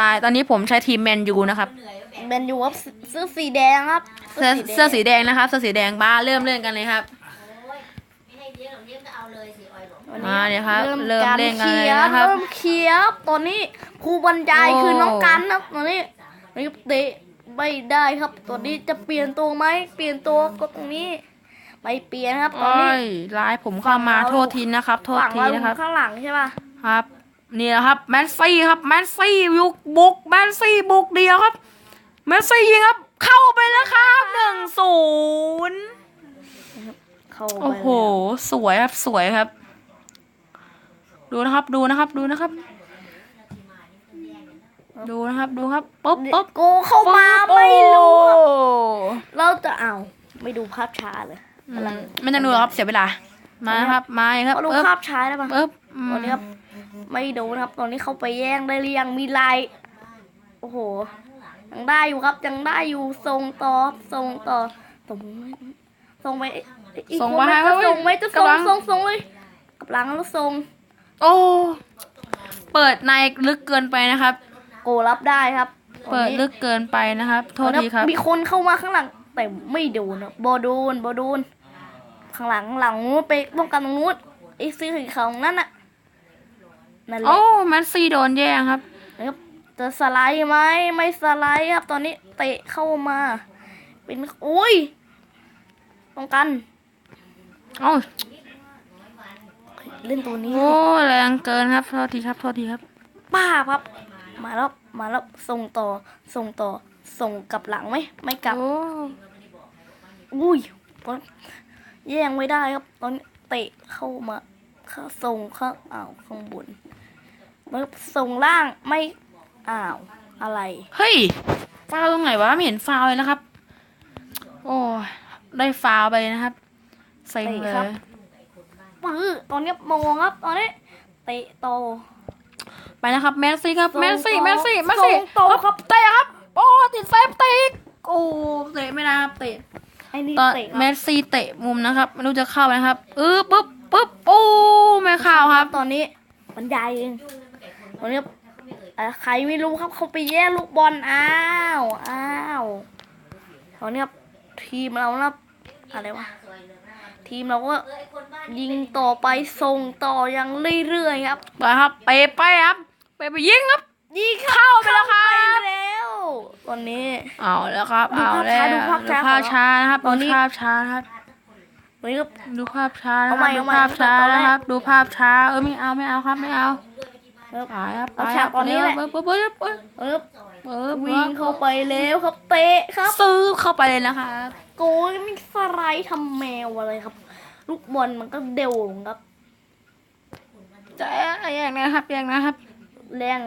ใช่ตอนนี้ผมใช้ทีมแมนยูนะครับแมนยูครับเสื้อสีแดงครับเสื้อเสื้อสีแดงนะครับเสื้อสีแดงบ้าเริ่มเล่นกันเลยครับไม่ให้เลี้ยงหรอกเลี้ยงก็เอาเลยสิออยบอกวันมาเนี่ยครับเริ่มเริ่มการเล่นกันเคเลลียยร์นะครับเริ่มเคลียร์ครับตอนนี้ครูบรรยายโอ้คือน้องกันครับตอนนี้นี่เตะไม่ได้ครับตอนนี้จะเปลี่ยนตัวไหมเปลี่ยนตัวก็ตรงนี้ไม่เปลี่ยนครับตอนโอ้นี้ยลายผมเข้ามาฝั่งเราโทษทีนะครับ โทษฝั่งทีเรานะครับข้างหลังใช่ป่ะครับ นี่แหละครับแมนซี่ครับแมนซี่ยุกบุกแมนซี่บุกเดียวครับแมนซี่ยิงครับ เข้าไปแล้วครับหนึ่งศูนย์เข้าไปโอ้โห สวยครับสวยครับ ดูนะครับดูนะครับดูนะครับ ดูนะครับดูครับปุ๊บแล้วปุ๊บโกเข้ามาปุ๊บไม่รู้ครับโอ้เราจะเอาไม่ดูภาพช้าเลยอืมไม่ต้องดูหรอกครับเสียเวลามาครับมาครับเขาดูปึ๊บภาพช้าได้ปะปึ๊บอืมตอนนี้ครับ ไม่โดนครับ ตอนนี้เขาไปแย่งได้หรือยังมีลายโอ้โหยังได้อยู่ครับยังได้อยู่ส่งต่อส่งต่อส่งส่งไปอีกส่งคนมาไหมให้จะเว้ยส่งไหมจะส่งกำลังส่งส่งเลยกับหลังแล้วส่งโอ้เปิดในลึกเกินไปนะครับ โกรับได้ครับ เปิดลึกเกินไปนะครับ โทษทีครับ มีคนเข้ามาข้างหลังแต่ไม่โดนครับบอโดนบอโดนข้างหลังหลังนู้นไปป้องกันตรงนู้นไอ้ซื้อสีขาวนั่นน่ะ นั่นแหละโอ้แมนซี่โดนแย่งครับ นะครับจะสไลด์ไหมไม่สไลด์ครับ ตอนนี้เตะเข้ามา เป็นอุ้ยป้องกันโอ้เล่นตัวนี้โอ้แรงเกินครับโทษทีครับโทษทีครับ ป้าครับ มาแล้วมาแล้วส่งต่อส่งต่อส่งกลับหลังไหมไม่กลับโอ้อุ้ยตอนแย่งไม่ได้ครับ ตอนนี้เตะเข้ามาเข้าส่งเข้าอ้าวข้างบนแล้วส่งล่างไม่อ้าวอะไร เฮ้ย ฟาวตรงไหนวะไม่เห็นฟาวเลยนะครับ โอ้ยได้ฟาวไปนะครับเซ็งเลเตะครับ ยปื้อตอนนี้มองครับ ตอนนี้เตะโต ไปนะครับแมสซี่ครับส่งแมสซี่ต่อแมสซี่แมสซี่ส่งต่อครับ เตะครับโอ้ติดเซฟติกโอ้เตะไม่ได้ครับเตะไอ้นี่ตอนเตะแมสซี่เตะมุมนะครับไม่รู้จะเข้าไหมครับเออปุ๊บปุ๊บโอ้ ไม่เข้าครับ ตอนนี้บรรยายเองตอนนี้เอ่อใครไม่รู้ครับเขาไปแย่งลูกบอลอ้าวอ้าวตอนนี้ครับทีมเรานะครับอะไรวะทีมเราก็เออไอ้คนบ้านยิงต่อไปส่งต่อยังเรื่อยๆครับไปครับเปไปครับเปไปยิงครับยิงเข้าไปแล้วครับเข้าไปแล้วตอนนี้เอาแล้วครับดูเอาภาพแล้วช้าดูภาพช้าภาพช้านะครับตอนนี้ดูภาพช้านะครับ ตอนนี้ก็ ดูภาพช้านะเอาคใหม่รับดูเอาใหม่ภาพช้าเอาใหม่นะครับ ดูภาพช้า เออไม่เอาไม่เอาครับไม่เอาครับไปครับไปเอาคฉารักบตอนนี้แหละปึ๊บปึ๊บปึ๊บปึ๊บเออปึ๊บวิ่งเข้าไปแล้วครับเตะครับ ซื้อเข้าไปเลยนะครับ โกยไม่สไลด์ทำแมวอะไรครับ ลูกบอลมันก็เดวลงครับจะแยกนะครับแยกนะครับ แรง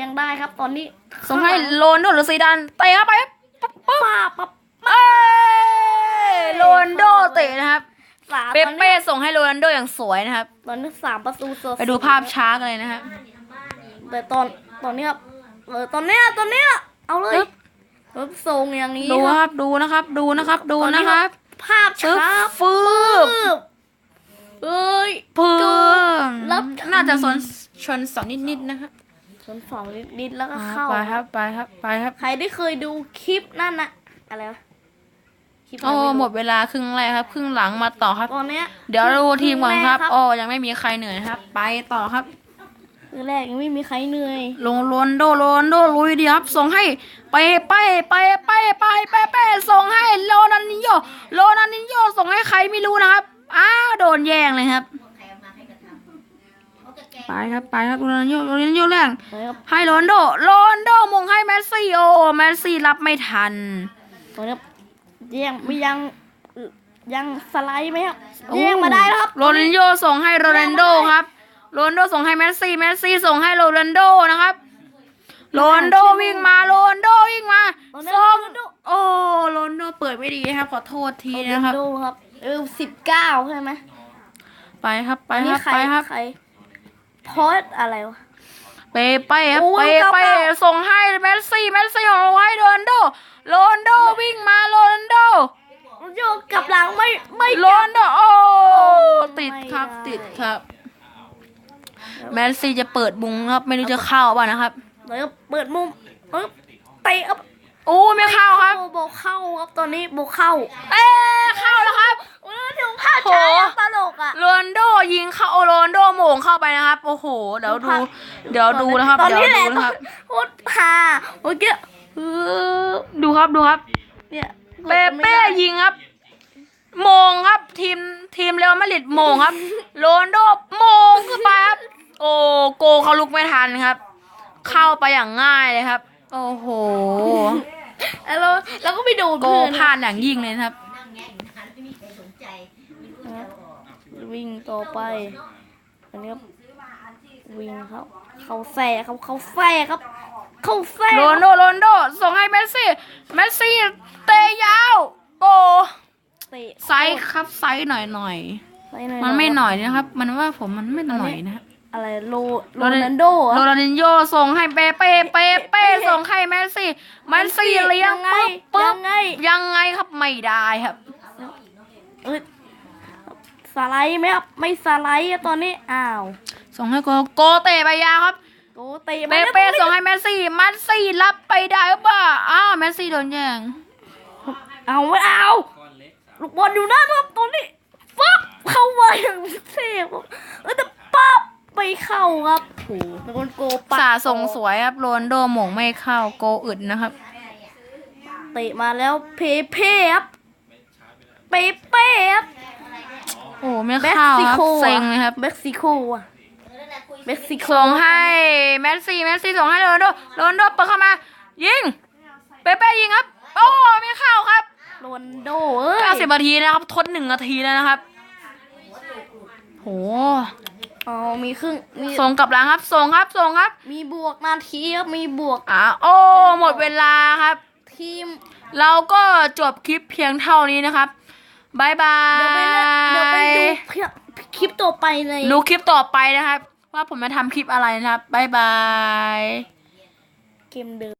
ยังได้ครับ ตอนนี้ส่งให้โรนลโดหรือซีดานเตะเข้าไปครับปั๊บปั๊บป้าปั๊บเอ้ยโรนลโดเตะนะครับ สามเปตอนเป้นี้ส่งให้โรนัลโดอย่างสวยนะครับ ตอนนี้สามประตูเซอร์ไปดูภาพช้ากันเลยนะครับแต่ตอนตอนนี้ครับเออตอนเนี้ยตอนเนี้ยเอาเลยปึ๊บปึ๊บส่งอย่างนี้ดูคครับรับดูนะครับ ดูนะครับ ดูตอนนี้นะครับ ภาพปึ๊บช้าฟืบปึ๊บเอ้ยเพิ่มแล้วน่าจะสนชนสอนนิดๆนะครับชนฝั่งนิดๆแล้วก็อ่าเข้าไปครับไปครับไปครับ ใครได้เคยดูคลิปนั่นนะอะไรวะ คลิปโอ้นั้นไรู้หมดเวลาครึ่งแรกครับ ครึ่งหลังมาต่อครับ ตอนเนี้ยเดี๋ยวดูทีมก่อนครับแรกโอ้ยังไม่มีใครเหนื่อยนะครับ ไปต่อครับ คือแรกยังไม่มีใครเหนื่อยลงโรนลโดโรนลโดลุยดีครับ ส่งให้ไปไปไปไปไปไปไปส่งให้โรนันนิโยโรนันนิโยส่งให้ใครไม่รู้นะครับ อ้าวโดนแย่งเลยครับใครเอามาให้กระทำเขาจะแกไปครับไปครับโรนันโยโรนันโยแรงนะครับให้โรนลโดโรนลโดมงให้แมสซี่โอแมสซี่รับไม่ทัน ตอนนี้ยั งไม่ยังยังสไลด์ไหมครับแย่งมาได้แล้วครับ โรนัลโยส่งให้โรนัลโดครับ โรนัลโดส่งให้แมสซี่แมสซี่ส่งให้โรนัลโดนะครับ โรนัลโดวิ่งมาโรนัลโดวิ่งมาโรนัลส่งโดโอ้โรนัลโดเปิดไม่ดีครับ ขอโทษทีนะครับดูครับ เออสิบเก้าใช่ไหมไปครับไปอันคนี้รับใครไปครับใครพอดอะไรวะเปเป้ครับโอ้เปยเก้าเป้เก้าส่งให้แมสซี่แมสซี่ส่งให้โรนัลโดโรนัลโดวิ่งมาโรนั ลโดโยกกลับหลังไม่ไม่โรกลันัลโดโอ้ติดไม่ครับได้ ติดครับ แมสซี่จะเปิดบุงครับ ไม่รู้จะเข้าป่ะนะครับมแล้วก็เปิดมุมเอ้ยเตะครับโอ้ไม่เข้าครับโอ้โบเข้าครับตอนนี้โบเข้าเอ๊ะเข้าแล้วครับ โอ้ยถึงพลาดช้าโหตลกอะ โรนลโดยิงเข้าโรนลโดโหม่งเข้าไปนะครับ โอ้โห เดี๋ยวดู เดี๋ยวดูนะครับตอนเดี๋ยวนี้แหดูละนะครับ โคตรฮาเมื่อกี้เออดูครับดูครับ เนี่ยเปเป้ยิงครับ โมงครับ ทีมทีมเรอัลมาดริดโมงครับโรนลโดโมงขึ้นไปครับโอ้โกเขาลุกไม่ทันครับ เข้าไปอย่างง่ายเลยครับ โอ้โหแล้วเราเราก็ไปดูโกเพื่อนพลาดอย่างยิ่งเลยนะครับนั่งแงะอยู่นานไม่มีใครสนใจไม่รู้จะเอาออกวิ่งต่อไป อันนี้ครับวิ่งเขาเขาแส่เขาเขาแส่ครับ เขาแส่โรนลโดโรนลโดส่งให้เมสซี่เมสซี่เตะยาวโก เตะไซส์ครับไซส์หน่อยหน่อยใส่หอยมันไม่หน่อยนะครับ มันว่าผมมันไม่หน่อยนะครับอะไรโลโรโรนัลนันโดเหรโรอนัลดินโยส่งให้เปเป้เปเป้ส่งให้เมสซี่เมสซี่เลี้ยงยังไงปุ๊บปุ๊ยับงไง ยังไงครับไม่ได้ครับ เอ้ยสไลด์ไหมครับไม่สไลด์อะตอนนี้อ้าวส่งให้โกโกเตะไปยาวครับ โกเตะเปมาแล้วเป้ตรงนี้ส่งให้เมสซี่เมสซี่รับไปได้หรือเปล่าอ้าวเมสซี่โดนแย่งเอาไม่เอา ลูกบอลอยู่หน้าครับตรงนี้ฟับเข้ามาอย่างเทพครับเออแต่ปั๊บไปเข้าครับโอ้โหเป็นคนโกปัดสาส่งสวยครับโรนลโดหม่งไม่เข้าโกอึดนะครับ เตะมาแล้วเพเป้ครับเปเป้ครับโอ้ไม่เม็กเข้าซิครับโกเซ็งเลยครับเม็กซิโกอะเออนั่นแหละคุยเม็กซิโกส่งให้เมสซี่เมสซี่ส่งให้โรนลโดโรนลโดเปิดเข้ามา ยิงเปเป้ยิงครับ โอ้ไม่เข้าครับ โรนลโดเอ้ย90นาทีนะครับ ทดหนึ่งนาทีแล้วนะครับ โหอ๋อมีครึ่งมีส่งกลับหลังครับ ส่งครับ ส่งครับ มีบวกนาทีครับมีบวกอ่าโอ้ หมดเวลาครับ ทีม เราก็จบคลิปเพียงเท่านี้นะครับบายบาเดี๋ยวไปเล่นเดี๋ยวไปดูยเพียคลิปต่อไปในดูคลิปต่อไปนะครับ ว่าผมจะทำคลิปอะไรนะครับบายบาย เกมเดิม